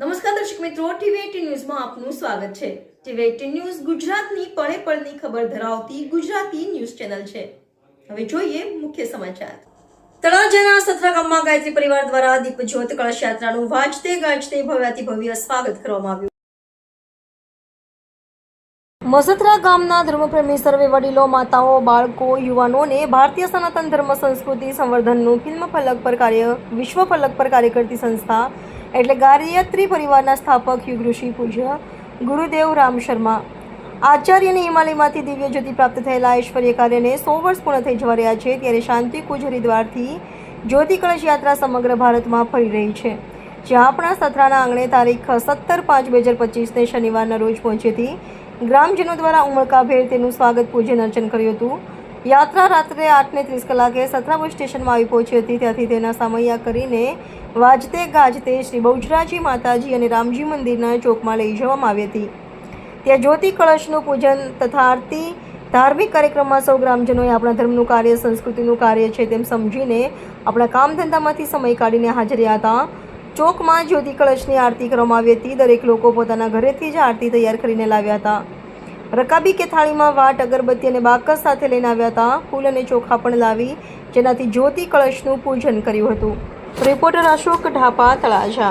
નમસ્કાર દર્શક મિત્રો ટીવી ન્યૂઝમાં આપનું સ્વાગત છે. ટીવી ન્યૂઝ ગુજરાતની પળે પળની ખબર ધરાવતી ગુજરાતી ન્યૂઝ ચેનલ છે. હવે જોઈએ મુખ્ય સમાચાર. તળાજાના સત્રા ગામમાં ગાયત્રી પરિવાર દ્વારા દીપ કળશ યાત્રાનું વાજતે ગાજતે ભવ્યાતિ ભવ્ય સ્વાગત કરવામાં આવ્યું. મસત્રા ગામના ધર્મપ્રેમી સર્વે વડીલો, માતાઓ, બાળકો, યુવાનોને ભારતીય સનાતન ધર્મ સંસ્કૃતિ સંવર્ધનનું ફિલ્મ ફલક પર કાર્ય, વિશ્વ ફલક પર કાર્ય કરતી સંસ્થા એટલે ગારયત્રી પરિવારના સ્થાપક યુગ ઋષિ પૂજ્ય ગુરુદેવ રામ શર્મા. આચાર્યની હિમાલયમાંથી દિવ્ય જ્યોતિ પ્રાપ્ત થયેલા ઐશ્વર્ય કાર્યને સો વર્ષ પૂર્ણ થઈ જવા રહ્યા છે, ત્યારે શાંતિ કુંજ હરિદ્વારથી જ્યોતિ કળશ યાત્રા સમગ્ર ભારતમાં ફરી રહી છે, જ્યાં આપણા સત્રાના આંગણે તારીખ સત્તર પાંચ બે હજાર પચીસને શનિવારના રોજ પહોંચી હતી. ગ્રામજનો દ્વારા ઉમળકાભેર તેનું સ્વાગત પૂજન અર્ચન કર્યું હતું. યાત્રા રાત્રે આઠને ત્રીસ કલાકે સતરાપુર સ્ટેશનમાં આવી પહોંચી હતી. ત્યાંથી તેના સામૈયા કરીને વાજતે ગાજતે શ્રી બહુજરાજી માતાજી અને રામજી મંદિરના ચોકમાં લઈ જવામાં આવી હતી. ત્યાં જ્યોતિ કળશનું પૂજન તથા આરતી, ધાર્મિક કાર્યક્રમમાં સૌ ગ્રામજનોએ આપણા ધર્મનું કાર્ય, સંસ્કૃતિનું કાર્ય છે તેમ સમજીને આપણા કામ ધંધામાંથી સમય કાઢીને હાજર્યા હતા. ચોકમાં જ્યોતિ કળશની આરતી કરવામાં આવી હતી. દરેક લોકો પોતાના ઘરેથી જ આરતી તૈયાર કરીને લાવ્યા હતા. રકાબી કે થાળીમાં વાટ, અગરબત્તી અને બાકસ સાથે લઈને આવ્યા હતા. ફૂલ અને ચોખા પણ લાવી, જેનાથી જ્યોતિ કળશનું પૂજન કર્યું હતું. રિપોર્ટર અશોક ઢાપા, તળાજા.